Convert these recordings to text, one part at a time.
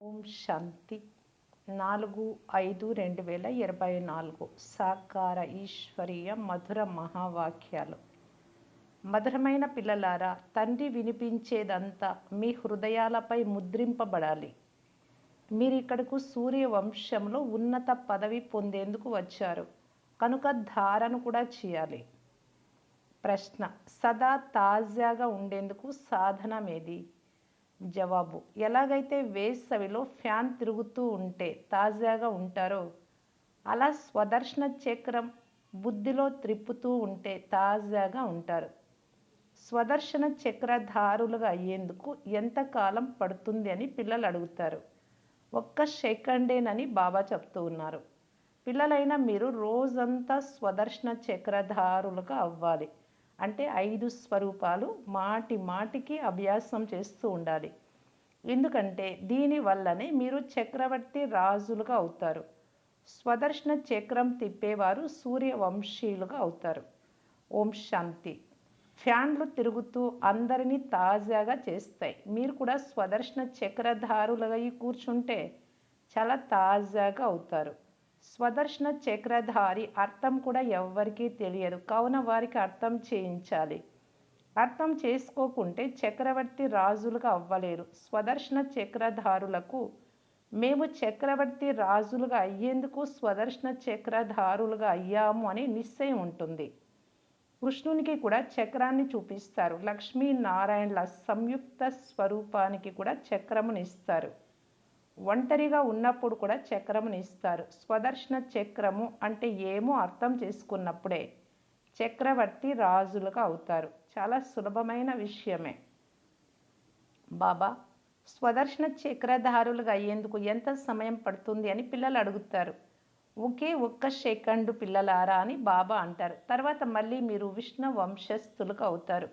ఓం శాంతి. నాలుగు ఐదు రెండు వేల ఇరవై నాలుగు సాకార ఈశ్వరీయ మధుర మహావాక్యాలు. మధురమైన పిల్లలారా తండ్రి వినిపించేదంతా మీ హృదయాలపై ముద్రింపబడాలి. మీరు ఇక్కడకు సూర్యవంశంలో ఉన్నత పదవి పొందేందుకు వచ్చారు. కనుక ధారణ కూడా చేయాలి. ప్రశ్న సదా తాజాగా ఉండేందుకు సాధనమేది? జవాబు. ఎలాగైతే వేసవిలో ఫ్యాన్ తిరుగుతూ ఉంటే తాజాగా ఉంటారో అలా స్వదర్శన చక్రం బుద్ధిలో త్రిప్పుతూ ఉంటే తాజాగా ఉంటారు. స్వదర్శన చక్రధారులుగా అయ్యేందుకు ఎంతకాలం పడుతుంది అని పిల్లలు అడుగుతారు. ఒక్క సెకండేనని బాబా చెప్తూ ఉన్నారు. పిల్లలైన మీరు రోజంతా స్వదర్శన చక్రధారులుగా అవ్వాలి. అంటే ఐదు స్వరూపాలు మాటి మాటికి అభ్యాసం చేస్తూ ఉండాలి. ఎందుకంటే దీని వల్లనే మీరు చక్రవర్తి రాజులుగా అవుతారు. స్వదర్శన చక్రం తిప్పేవారు సూర్యవంశీయులుగా అవుతారు. ఓం శాంతి. ఫ్యాన్లు తిరుగుతూ అందరినీ తాజాగా చేస్తాయి. మీరు కూడా స్వదర్శన చక్రధారులుగా కూర్చుంటే చాలా తాజాగా అవుతారు. స్వదర్శన చక్రధారి అర్థం కూడా ఎవ్వరికీ తెలియదు. కావున వారికి అర్థం చేయించాలి. అర్థం చేసుకోకుంటే చక్రవర్తి రాజులుగా అవ్వలేరు. స్వదర్శన చక్రధారులకు మేము చక్రవర్తి రాజులుగా అయ్యేందుకు స్వదర్శన చక్రధారులుగా అయ్యాము అని నిశ్చయం ఉంటుంది. కృష్ణునికి కూడా చక్రాన్ని చూపిస్తారు. లక్ష్మీనారాయణల సంయుక్త స్వరూపానికి కూడా చక్రమునిస్తారు ఒంటరిగా ఉన్నప్పుడు కూడా చక్రముని ఇస్తారు. స్వదర్శన చక్రము అంటే ఏమో అర్థం చేసుకున్నప్పుడే చక్రవర్తి రాజులుగా అవుతారు. చాలా సులభమైన విషయమే. బాబా స్వదర్శన చక్రధారులుగా అయ్యేందుకు ఎంత సమయం పడుతుంది అని పిల్లలు అడుగుతారు. ఒకే ఒక్క సెకండు పిల్లలారా అని బాబా అంటారు. తర్వాత మళ్ళీ మీరు విష్ణు వంశస్థులుగా అవుతారు.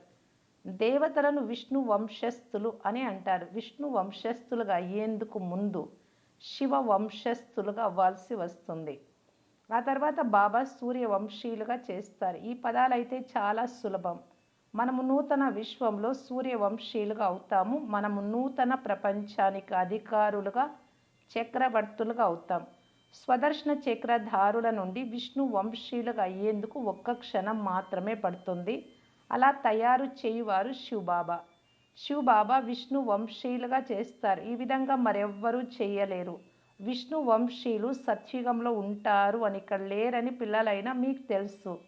దేవతలను విష్ణు వంశస్థులు అని అంటారు. విష్ణు వంశస్థులుగా అయ్యేందుకు ముందు శివ వంశస్థులుగా అవ్వాల్సి వస్తుంది. ఆ తర్వాత బాబా సూర్య వంశీయులుగా చేస్తారు. ఈ పదాలు అయితే చాలా సులభం. మనము నూతన విశ్వంలో సూర్య వంశీయులుగా అవుతాము. మనము నూతన ప్రపంచానికి అధికారులుగా చక్రవర్తులుగా అవుతాం. స్వదర్శన చక్రధారుల నుండి విష్ణు వంశీయులుగా అయ్యేందుకు ఒక్క క్షణం మాత్రమే పడుతుంది. అలా తయారు చేయువారు శివబాబా. శివబాబా విష్ణు వంశీయులుగా చేస్తారు. ఈ విధంగా మరెవ్వరూ చేయలేరు. విష్ణు వంశీయులు సత్యుగంలో ఉంటారు అని ఇక్కడ లేరని పిల్లలైనా మీకు తెలుసు.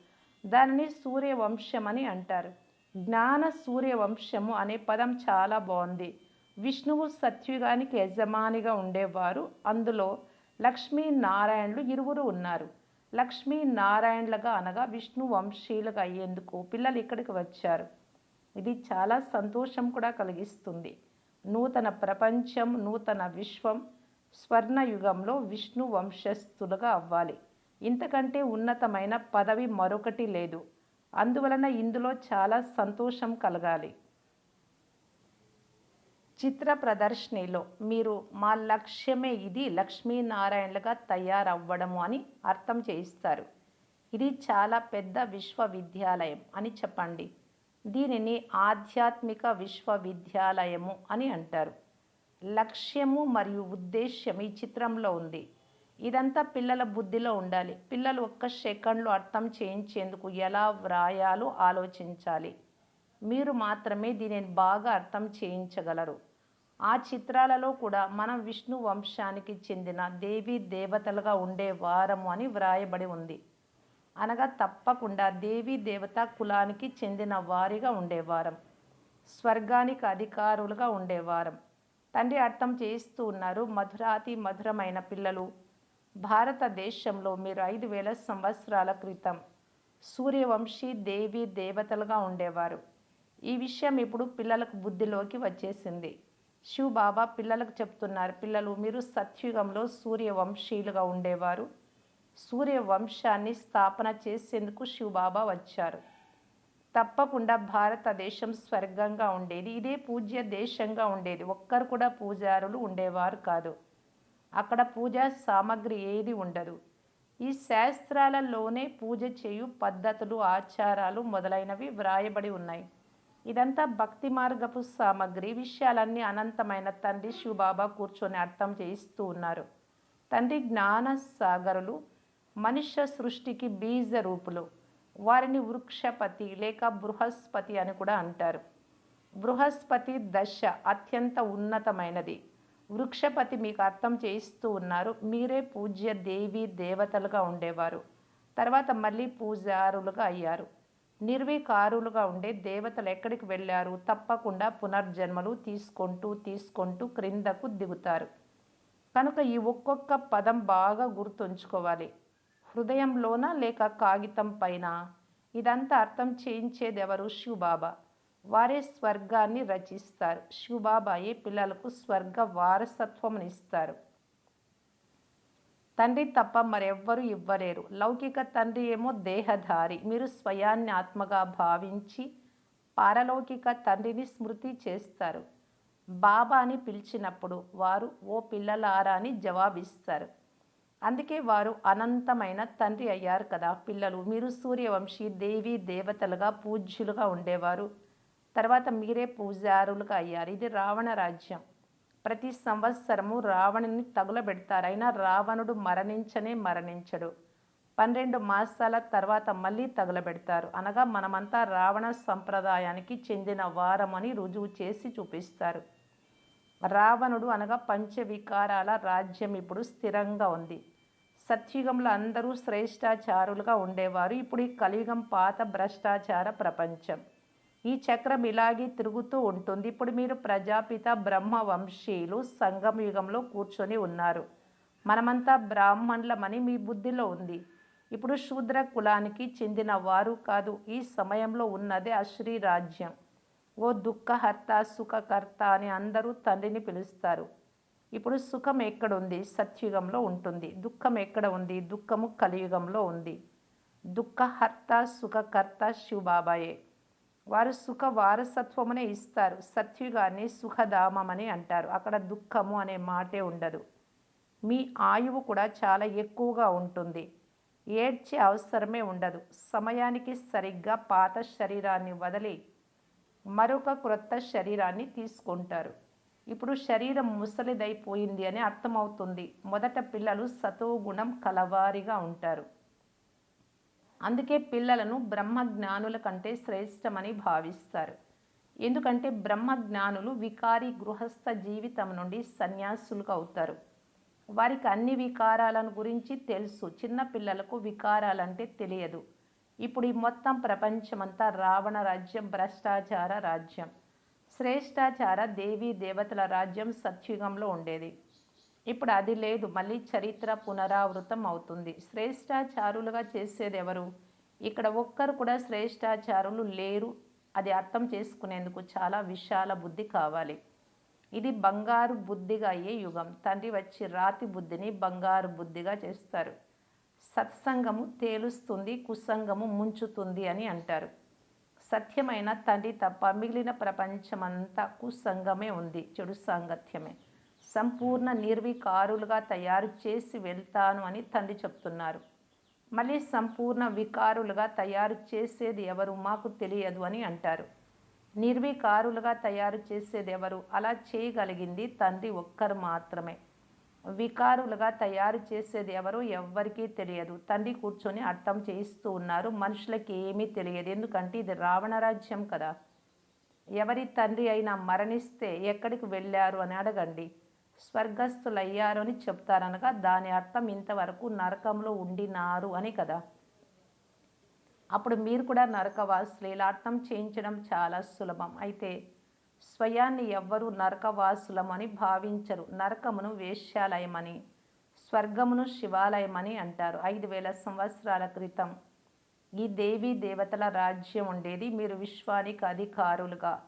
దానిని సూర్యవంశం అని అంటారు. జ్ఞాన సూర్యవంశము అనే పదం చాలా బాగుంది. విష్ణువు సత్యుగానికి యజమానిగా ఉండేవారు. అందులో లక్ష్మీనారాయణులు ఇరువురు ఉన్నారు. లక్ష్మీనారాయణలుగా అనగా విష్ణు వంశీయులుగా అయ్యేందుకు పిల్లలు ఇక్కడికి వచ్చారు. ఇది చాలా సంతోషం కూడా కలిగిస్తుంది. నూతన ప్రపంచం నూతన విశ్వం స్వర్ణయుగంలో విష్ణు వంశస్థులుగా అవ్వాలి. ఇంతకంటే ఉన్నతమైన పదవి మరొకటి లేదు. అందువలన ఇందులో చాలా సంతోషం కలగాలి. చిత్ర ప్రదర్శనలో మీరు మా లక్ష్యమే ఇది లక్ష్మీనారాయణలుగా తయారవ్వడము అని అర్థం చేయిస్తారు. ఇది చాలా పెద్ద విశ్వవిద్యాలయం అని చెప్పండి. దీనిని ఆధ్యాత్మిక విశ్వవిద్యాలయము అని అంటారు. లక్ష్యము మరియు ఉద్దేశ్యం ఈ చిత్రంలో ఉంది. ఇదంతా పిల్లల బుద్ధిలో ఉండాలి. పిల్లలు ఒక్క సెకండ్లో అర్థం చేయించేందుకు ఎలా వ్రాయాలో ఆలోచించాలి. మీరు మాత్రమే దీనిని బాగా అర్థం చేయించగలరు. ఆ చిత్రాలలో కూడా మనం విష్ణు వంశానికి చెందిన దేవీ దేవతలుగా ఉండే వారము అని వ్రాయబడి ఉంది. అనగా తప్పకుండా దేవీ దేవత కులానికి చెందిన వారిగా ఉండేవారం. స్వర్గానికి అధికారులుగా ఉండేవారం. తండ్రి అర్థం చేస్తూ ఉన్నారు మధురాతి మధురమైన పిల్లలు. భారతదేశంలో మీరు ఐదు వేల సంవత్సరాల క్రితం సూర్యవంశీ దేవి దేవతలుగా ఉండేవారు. ఈ విషయం ఇప్పుడు పిల్లలకు బుద్ధిలోకి వచ్చేసింది. శివ్ బాబా పిల్లలకు చెప్తున్నారు పిల్లలు మీరు సత్యుగంలో సూర్యవంశీయులుగా ఉండేవారు. సూర్యవంశాన్ని స్థాపన చేసేందుకు శివ్ బాబా వచ్చారు. తప్పకుండా భారతదేశం స్వర్గంగా ఉండేది. ఇదే పూజ్య దేశంగా ఉండేది. ఒక్కరు కూడా పూజారులు ఉండేవారు కాదు. అక్కడ పూజా సామాగ్రి ఏది ఉండదు. ఈ శాస్త్రాలలోనే పూజ చేయు పద్ధతులు ఆచారాలు మొదలైనవి వ్రాయబడి ఉన్నాయి. ఇదంతా భక్తి మార్గపు సామగ్రి. విషయాలన్నీ అనంతమైన తండ్రి శివబాబా కూర్చొని అర్థం చేయిస్తూ ఉన్నారు. తండ్రి జ్ఞాన సాగరులు మనుష్య సృష్టికి బీజ రూపులు. వారిని వృక్షపతి లేక బృహస్పతి అని కూడా అంటారు. బృహస్పతి దశ అత్యంత ఉన్నతమైనది. వృక్షపతి మీకు అర్థం చేయిస్తూ ఉన్నారు. మీరే పూజ్య దేవి దేవతలుగా ఉండేవారు. తర్వాత మళ్ళీ పూజారులుగా అయ్యారు. నిర్వికారులుగా ఉండే దేవతలు ఎక్కడికి వెళ్ళారు? తప్పకుండా పునర్జన్మలు తీసుకుంటూ తీసుకుంటూ క్రిందకు దిగుతారు. కనుక ఈ ఒక్కొక్క పదం బాగా గుర్తుంచుకోవాలి. హృదయంలోన లేక కాగితం పైన? ఇదంతా అర్థం చేయించేది ఎవరు శివబాబా. వారే స్వర్గాన్ని రచిస్తారు. శివబాబాయే పిల్లలకు స్వర్గ వారసత్వమునిస్తారు. తండ్రి తప్ప మరెవ్వరూ ఇవ్వలేరు. లౌకిక తండ్రి ఏమో దేహధారి. మీరు స్వయాన్ని ఆత్మగా భావించి పారలౌకిక తండ్రిని స్మృతి చేస్తారు. బాబా అని పిలిచినప్పుడు వారు ఓ పిల్లలారా అని జవాబిస్తారు. అందుకే వారు అనంతమైన తండ్రి అయ్యారు కదా పిల్లలు. మీరు సూర్యవంశీ దేవి దేవతలుగా పూజ్యులుగా ఉండేవారు. తర్వాత మీరే పూజారులుగా అయ్యారు. ఇది రావణ రాజ్యం. ప్రతి సంవత్సరము రావణుని తగులబెడతారు. అయినా రావణుడు మరణించనే మరణించడు. పన్నెండు మాసాల తర్వాత మళ్ళీ తగులబెడతారు. అనగా మనమంతా రావణ సంప్రదాయానికి చెందిన వారమని రుజువు చేసి చూపిస్తారు. రావణుడు అనగా పంచవికారాల రాజ్యం ఇప్పుడు స్థిరంగా ఉంది. సత్యుగంలో అందరూ శ్రేష్టాచారులుగా ఉండేవారు. ఇప్పుడు ఈ కలియుగం పాత భ్రష్టాచార ప్రపంచం. ఈ చక్రం ఇలాగే తిరుగుతూ ఉంటుంది. ఇప్పుడు మీరు ప్రజాపిత బ్రహ్మవంశీయులు సంగం యుగంలో కూర్చొని ఉన్నారు. మనమంతా బ్రాహ్మణులమని మీ బుద్ధిలో ఉంది. ఇప్పుడు శూద్ర కులానికి చెందిన వారు కాదు. ఈ సమయంలో ఉన్నదే అశ్రీ రాజ్యం. ఓ దుఃఖహర్త సుఖకర్త అని అందరూ తండ్రిని పిలుస్తారు. ఇప్పుడు సుఖం ఎక్కడుంది? సత్యుగంలో ఉంటుంది. దుఃఖం ఎక్కడ ఉంది? దుఃఖము కలియుగంలో ఉంది. దుఃఖహర్త సుఖకర్త శివబాబాయే. వారు సుఖ వారసత్వమునే ఇస్తారు. సత్యుగాన్ని సుఖధామమని అంటారు. అక్కడ దుఃఖము అనే మాటే ఉండదు. మీ ఆయువు కూడా చాలా ఎక్కువగా ఉంటుంది. ఏడ్చే అవసరమే ఉండదు. సమయానికి సరిగ్గా పాత శరీరాన్ని వదిలి మరొక క్రొత్త శరీరాన్ని తీసుకుంటారు. ఇప్పుడు శరీరం ముసలిదైపోయింది అని అర్థమవుతుంది. మొదట పిల్లలు సతోగుణం కలవారిగా ఉంటారు. అందుకే పిల్లలను బ్రహ్మజ్ఞానుల కంటే శ్రేష్టమని భావిస్తారు. ఎందుకంటే బ్రహ్మజ్ఞానులు వికారి గృహస్థ జీవితం నుండి సన్యాసులుగా అవుతారు వారికి అన్ని వికారాలను గురించి తెలుసు. చిన్న పిల్లలకు వికారాలంటే తెలియదు. ఇప్పుడు ఈ మొత్తం ప్రపంచమంతా రావణ రాజ్యం భ్రష్టాచార రాజ్యం. శ్రేష్టాచార దేవీ దేవతల రాజ్యం సత్యుగంలో ఉండేది. ఇప్పుడు అది లేదు. మళ్ళీ చరిత్ర పునరావృతం అవుతుంది. శ్రేష్టాచారులుగా చేసేది ఎవరు ఇక్కడ ఒక్కరు కూడా శ్రేష్టాచారులు లేరు. అది అర్థం చేసుకునేందుకు చాలా విశాల బుద్ధి కావాలి. ఇది బంగారు బుద్ధిగా అయ్యే యుగం. తండ్రి వచ్చి రాతి బుద్ధిని బంగారు బుద్ధిగా చేస్తారు. సత్సంగము తేలుస్తుంది కుసంగము ముంచుతుంది అని అంటారు. సత్యమైన తండ్రి తప్ప మిగిలిన ప్రపంచమంతా కుసంగమే ఉంది. చెడు సాంగత్యమే. సంపూర్ణ నిర్వికారులుగా తయారు చేసి వెళ్తాను అని తండ్రి చెప్తున్నారు. మళ్ళీ సంపూర్ణ వికారులుగా తయారు చేసేది ఎవరు మాకు తెలియదు అని అంటారు. నిర్వికారులుగా తయారు చేసేది ఎవరు? అలా చేయగలిగింది తండ్రి ఒక్కరు మాత్రమే. వికారులుగా తయారు చేసేది ఎవరు? ఎవ్వరికీ తెలియదు. తండ్రి కూర్చొని అర్థం చేయిస్తూ ఉన్నారు. మనుషులకి ఏమీ తెలియదు. ఎందుకంటే ఇది రావణ రాజ్యం కదా. ఎవరి తండ్రి అయినా మరణిస్తే ఎక్కడికి వెళ్ళారు అని అడగండి. స్వర్గస్థులయ్యారు అని చెప్తారనగా దాని అర్థం ఇంతవరకు నరకంలో ఉండినారు అని కదా. అప్పుడు మీరు కూడా నరకవాసులు. ఇలా అర్థం చేయించడం చాలా సులభం. అయితే స్వయాన్ని ఎవ్వరూ నరకవాసులమని భావించరు. నరకమును వేశ్యాలయమని స్వర్గమును శివాలయమని అంటారు. ఐదు వేల సంవత్సరాల క్రితం ఈ దేవీ దేవతల రాజ్యం ఉండేది. మీరు విశ్వానికి అధికారులుగా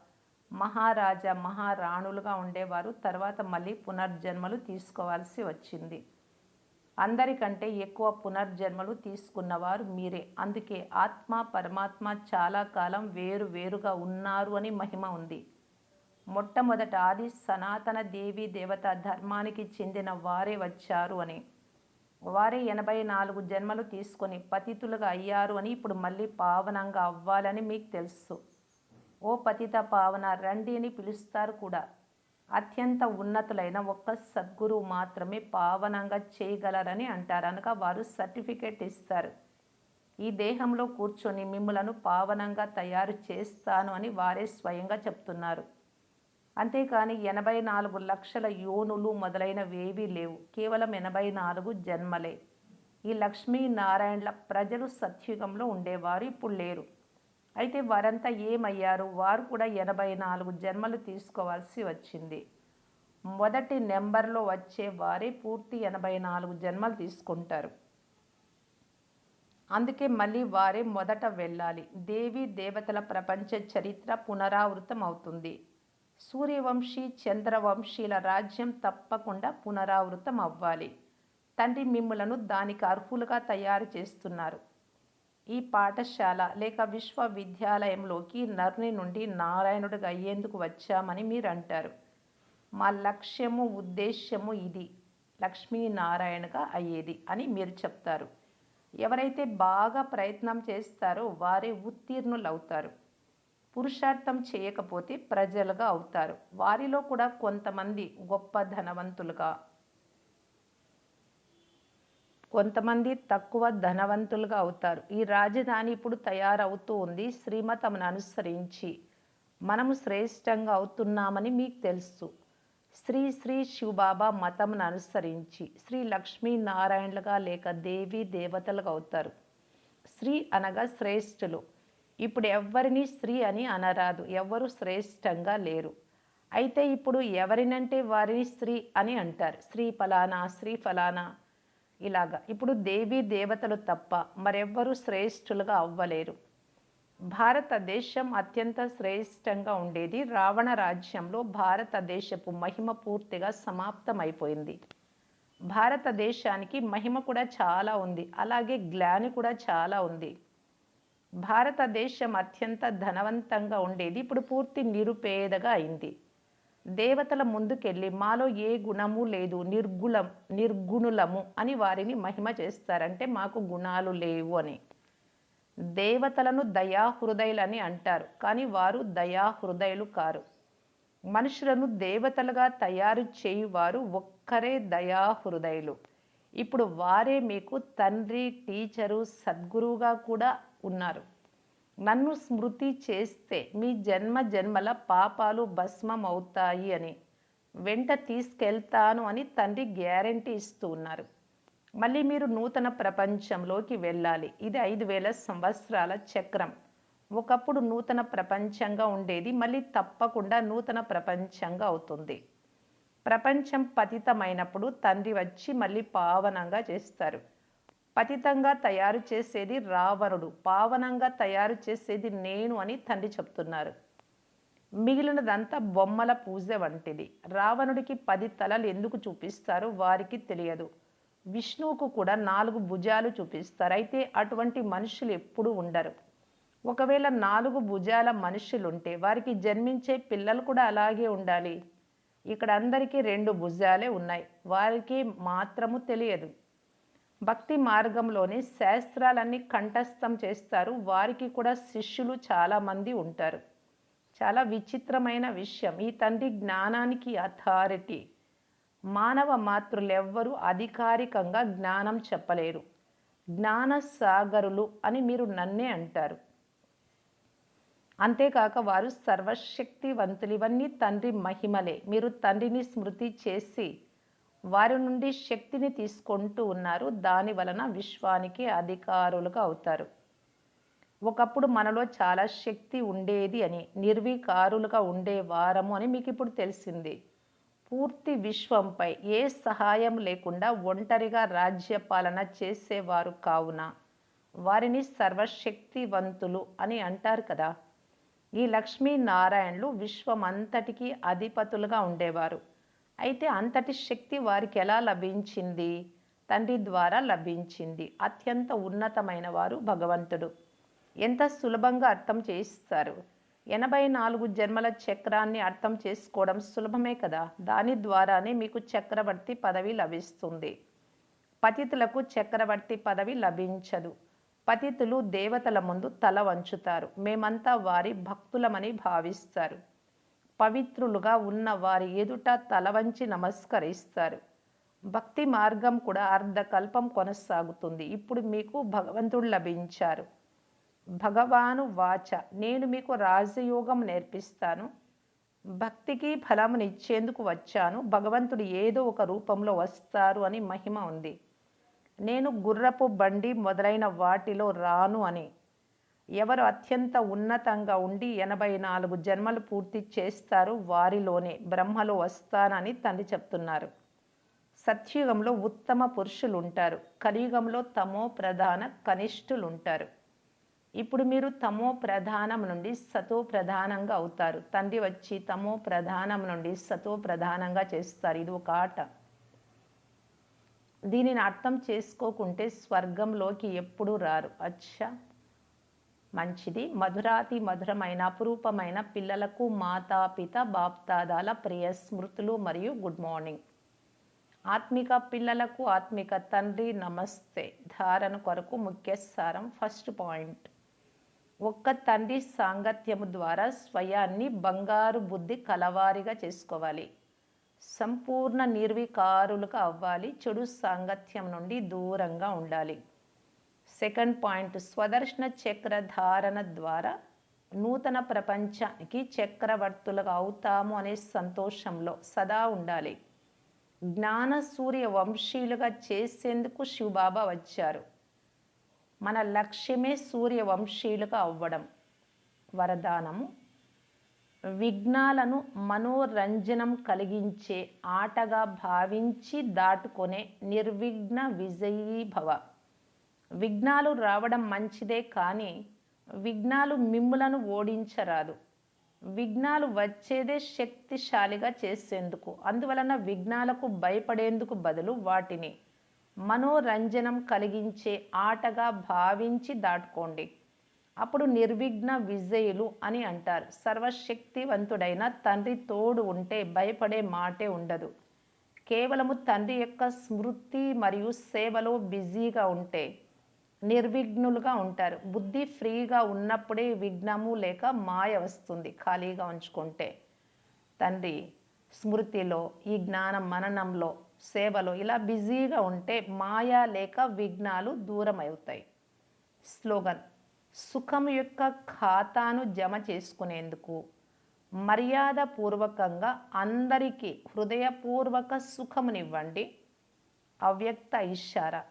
మహారాజా మహారాణులుగా ఉండేవారు. తర్వాత మళ్ళీ పునర్జన్మలు తీసుకోవాల్సి వచ్చింది. అందరికంటే ఎక్కువ పునర్జన్మలు తీసుకున్నవారు మీరే. అందుకే ఆత్మ పరమాత్మ చాలా కాలం వేరు వేరుగా ఉన్నారు అని మహిమ ఉంది. మొట్టమొదట ఆది సనాతన దేవీ దేవత ధర్మానికి చెందిన వారే వచ్చారు అని. వారే ఎనభై నాలుగు జన్మలు తీసుకొని పతితులుగా అయ్యారు అని ఇప్పుడు మళ్ళీ పావనంగా అవ్వాలని మీకు తెలుసు. ఓ పతిత పావన రండి అని పిలుస్తారు కూడా. అత్యంత ఉన్నతులైన ఒక్క సద్గురువు మాత్రమే పావనంగా చేయగలరని అంటారు. అనగా వారు సర్టిఫికేట్ ఇస్తారు. ఈ దేహంలో కూర్చొని మిమ్మలను పావనంగా తయారు చేస్తాను అని వారే స్వయంగా చెప్తున్నారు. అంతేకాని ఎనభై నాలుగు లక్షల యోనులు మొదలైనవేవీ లేవు. కేవలం ఎనభై నాలుగు జన్మలే. ఈ లక్ష్మీనారాయణల ప్రజలు సత్యుగంలో ఉండేవారు ఇప్పుడు లేరు. అయితే వారంతా ఏమయ్యారు? వారు కూడా ఎనభై నాలుగు జన్మలు తీసుకోవాల్సి వచ్చింది. మొదటి నెంబర్లో వచ్చే వారే పూర్తి ఎనభై నాలుగు జన్మలు తీసుకుంటారు. అందుకే మళ్ళీ వారే మొదట వెళ్ళాలి. దేవి దేవతల ప్రపంచ చరిత్ర పునరావృతం అవుతుంది. సూర్యవంశీ చంద్రవంశీల రాజ్యం తప్పకుండా పునరావృతం అవ్వాలి. తండ్రి మిమ్ములను దానికి అర్హులుగా తయారు చేస్తున్నారు. ఈ పాఠశాల లేక విశ్వవిద్యాలయంలోకి నర్ని నుండి నారాయణుడిగా అయ్యేందుకు వచ్చామని మీరు అంటారు మా లక్ష్యము ఉద్దేశ్యము ఇది. లక్ష్మీనారాయణగా అయ్యేది అని మీరు చెప్తారు. ఎవరైతే బాగా ప్రయత్నం చేస్తారో వారే ఉత్తీర్ణులు అవుతారు పురుషార్థం చేయకపోతే ప్రజలుగా అవుతారు. వారిలో కూడా కొంతమంది గొప్ప ధనవంతులుగా కొంతమంది తక్కువ ధనవంతులుగా అవుతారు. ఈ రాజధాని ఇప్పుడు తయారవుతూ ఉంది. శ్రీమతమును అనుసరించి మనము శ్రేష్టంగా అవుతున్నామని మీకు తెలుసు. శ్రీ శ్రీ శివబాబా మతమును అనుసరించి శ్రీ లక్ష్మీనారాయణలుగా లేక దేవి దేవతలుగా అవుతారు. శ్రీ అనగా శ్రేష్ఠులు. ఇప్పుడు ఎవ్వరిని స్త్రీ అని అనరాదు. ఎవ్వరు శ్రేష్టంగా లేరు. అయితే ఇప్పుడు ఎవరినంటే వారిని స్త్రీ అని అంటారు. శ్రీ ఫలానా శ్రీ ఫలానా ఇలాగా. ఇప్పుడు దేవీ దేవతలు తప్ప మరెవ్వరూ శ్రేష్ఠులుగా అవ్వలేరు. భారతదేశం అత్యంత శ్రేష్టంగా ఉండేది రావణ రాజ్యంలో భారతదేశపు మహిమ పూర్తిగా సమాప్తమైపోయింది. భారతదేశానికి మహిమ కూడా చాలా ఉంది. అలాగే గ్లాని కూడా చాలా ఉంది. భారతదేశం అత్యంత ధనవంతంగా ఉండేది. ఇప్పుడు పూర్తి నిరుపేదగా అయింది. దేవతల ముందుకెళ్ళి మాలో ఏ గుణము లేదు నిర్గుణం నిర్గుణులము అని వారిని మహిమ చేస్తారంటే మాకు గుణాలు లేవు అని. దేవతలను దయాహృదయులని అంటారు కానీ వారు దయాహృదయులు కారు. మనుషులను దేవతలుగా తయారు చేయువారు ఒక్కరే దయాహృదయులు. ఇప్పుడు వారే మీకు తండ్రి టీచరు సద్గురువుగా కూడా ఉన్నారు. నన్ను స్మృతి చేస్తే మీ జన్మ జన్మల పాపాలు భస్మం అవుతాయి అని. వెంట తీసుకెళ్తాను అని తండ్రి గ్యారంటీ ఇస్తూ ఉన్నారు. మళ్ళీ మీరు నూతన ప్రపంచంలోకి వెళ్ళాలి. ఇది ఐదు వేల సంవత్సరాల చక్రం. ఒకప్పుడు నూతన ప్రపంచంగా ఉండేది మళ్ళీ తప్పకుండా నూతన ప్రపంచంగా అవుతుంది. ప్రపంచం పతితమైనప్పుడు తండ్రి వచ్చి మళ్ళీ పావనంగా చేస్తారు. పతితంగా తయారు చేసేది రావణుడు పావనంగా తయారు చేసేది నేను అని తండ్రి చెప్తున్నారు. మిగిలినదంతా బొమ్మల పూజ వంటిది. రావణుడికి పది తలలు ఎందుకు చూపిస్తారో వారికి తెలియదు. విష్ణువుకు కూడా నాలుగు భుజాలు చూపిస్తారు. అయితే అటువంటి మనుషులు ఎప్పుడూ ఉండరు. ఒకవేళ నాలుగు భుజాల మనుషులుంటే వారికి జన్మించే పిల్లలు కూడా అలాగే ఉండాలి. ఇక్కడ అందరికీ రెండు భుజాలే ఉన్నాయి. వారికి మాత్రము తెలియదు. భక్తి మార్గంలోని శాస్త్రాలన్నీ కంఠస్థం చేస్తారు. వారికి కూడా శిష్యులు చాలామంది ఉంటారు. చాలా విచిత్రమైన విషయం. ఈ తండ్రి జ్ఞానానికి అథారిటీ. మానవ మాతృలెవ్వరూ అధికారికంగా జ్ఞానం చెప్పలేరు. జ్ఞాన సాగరులు అని మీరు నన్నే అంటారు. అంతేకాక వారు సర్వశక్తివంతులు. ఇవన్నీ తండ్రి మహిమలే. మీరు తండ్రిని స్మృతి చేసి వారి నుండి శక్తిని తీసుకుంటూ ఉన్నారు. దాని వలన విశ్వానికి అధికారులుగా అవుతారు. ఒకప్పుడు మనలో చాలా శక్తి ఉండేది అని నిర్వికారులుగా ఉండేవారము అని మీకు ఇప్పుడు తెలిసింది. పూర్తి విశ్వంపై ఏ సహాయం లేకుండా ఒంటరిగా రాజ్యపాలన చేసేవారు కావున వారిని సర్వశక్తివంతులు అని అంటారు కదా. ఈ లక్ష్మీనారాయణులు విశ్వమంతటికీ అధిపతులుగా ఉండేవారు. అయితే అంతటి శక్తి వారికి ఎలా లభించింది? తండ్రి ద్వారా లభించింది. అత్యంత ఉన్నతమైన వారు భగవంతుడు. ఎంత సులభంగా అర్థం చేయిస్తారు? ఎనభై నాలుగు జన్మల చక్రాన్ని అర్థం చేసుకోవడం సులభమే కదా? దాని ద్వారానే మీకు చక్రవర్తి పదవి లభిస్తుంది. పతితులకు చక్రవర్తి పదవి లభించదు. పతితులు దేవతల ముందు తల వంచుతారు. మేమంతా వారి భక్తులమని భావిస్తారు. పవిత్రులుగా ఉన్న వారి ఎదుట తలవంచి నమస్కరిస్తారు. భక్తి మార్గం కూడా అర్ధకల్పం కొనసాగుతుంది. ఇప్పుడు మీకు భగవంతుడు లభించారు. భగవాను వాచ. నేను మీకు రాజయోగం నేర్పిస్తాను. భక్తికి ఫలమునిచ్చేందుకు వచ్చాను. భగవంతుడు ఏదో ఒక రూపంలో వస్తారు అని మహిమ ఉంది. నేను గుర్రపు బండి మొదలైన వాటిలో రాను అని. ఎవరు అత్యంత ఉన్నతంగా ఉండి ఎనభై నాలుగు జన్మలు పూర్తి చేస్తారు వారిలోనే బ్రహ్మలో వస్తానని తండ్రి చెప్తున్నారు. సత్యుగంలో ఉత్తమ పురుషులు ఉంటారు కలియుగంలో తమో ప్రధాన కనిష్ఠులు ఉంటారు ఇప్పుడు మీరు తమో ప్రధానం నుండి సతో ప్రధానంగా అవుతారు. తండ్రి వచ్చి తమో ప్రధానం నుండి సతో ప్రధానంగా చేస్తారు. ఇది ఒక ఆట. దీనిని అర్థం చేసుకోకుంటే స్వర్గంలోకి ఎప్పుడూ రారు. అచ్చా! మంచిది. మధురాతి మధురమైన అపురూపమైన పిల్లలకు మాతాపిత బాప్తాదాల ప్రియ స్మృతులు మరియు గుడ్ మార్నింగ్. ఆత్మిక పిల్లలకు ఆత్మిక తండ్రి నమస్తే. ధారణ కొరకు ముఖ్య సారం ఫస్ట్ పాయింట్. ఒక్క తండ్రి సాంగత్యము ద్వారా స్వయాన్ని బంగారు బుద్ధి కలవారిగా చేసుకోవాలి. సంపూర్ణ నిర్వికారులుగా అవ్వాలి. చెడు సాంగత్యం నుండి దూరంగా ఉండాలి. సెకండ్ పాయింట్ స్వదర్శన చక్ర ధారణ ద్వారా నూతన ప్రపంచానికి చక్రవర్తులుగా అవుతాము అనే సంతోషంలో సదా ఉండాలి. జ్ఞాన సూర్య వంశీయులుగా చేసేందుకు శివబాబా వచ్చారు. మన లక్ష్యమే సూర్య వంశీయులుగా అవ్వడం. వరదానము విఘ్నాలను మనోరంజనం కలిగించే ఆటగా భావించి దాటుకునే నిర్విఘ్న విజయీభవ. విఘ్నాలు రావడం మంచిదే కానీ విఘ్నాలు మిమ్ములను ఓడించరాదు. విఘ్నాలు వచ్చేదే శక్తిశాలిగా చేసేందుకు అందువలన విఘ్నాలకు భయపడేందుకు బదులు వాటిని మనోరంజనం కలిగించే ఆటగా భావించి దాటుకోండి. అప్పుడు నిర్విఘ్న విజయులు అని అంటారు. సర్వశక్తివంతుడైన తండ్రి తోడు ఉంటే భయపడే మాటే ఉండదు. కేవలము తండ్రి యొక్క స్మృతి మరియు సేవలో బిజీగా ఉంటే నిర్విఘ్నులుగా ఉంటారు. బుద్ధి ఫ్రీగా ఉన్నప్పుడే విఘ్నము లేక మాయ వస్తుంది ఖాళీగా ఉంచుకుంటే. తండ్రి స్మృతిలో ఈ జ్ఞాన మననంలో సేవలో ఇలా బిజీగా ఉంటే మాయా లేక విఘ్నాలు దూరం అవుతాయి స్లోగన్ సుఖం యొక్క ఖాతాను జమ చేసుకునేందుకు మర్యాదపూర్వకంగా అందరికీ హృదయపూర్వక సుఖమునివ్వండి. అవ్యక్త ఇషారా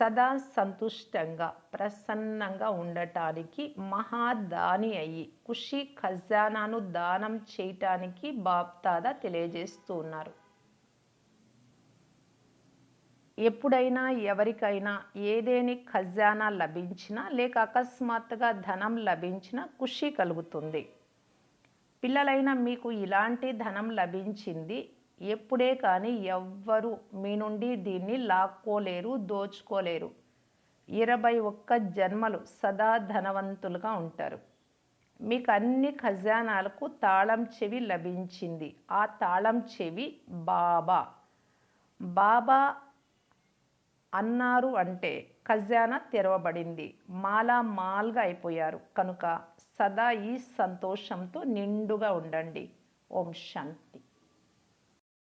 సదా సంతుష్టంగా ప్రసన్నంగా ఉండటానికి మహాదాని అయ్యి ఖుషి ఖజానాను దానం చేయటానికి బాప్తాదా తెలియజేస్తూ ఉన్నారు. ఎప్పుడైనా ఎవరికైనా ఏదేని ఖజానా లభించినా లేక అకస్మాత్తుగా ధనం లభించినా ఖుషి కలుగుతుంది. పిల్లలైన మీకు ఇలాంటి ధనం లభించింది ఎప్పుడే కానీ ఎవ్వరు మీ నుండి దీన్ని లాక్కోలేరు దోచుకోలేరు. ఇరవై ఒక్క జన్మలు సదా ధనవంతులుగా ఉంటారు. మీకు అన్ని ఖజానాలకు తాళం చెవి లభించింది. ఆ తాళం చెవి బాబా. బాబా అన్నారు అంటే ఖజానా తెరవబడింది. మాలా మాల్గా అయిపోయారు. కనుక సదా ఈ సంతోషంతో నిండుగా ఉండండి. ఓం శాంతి.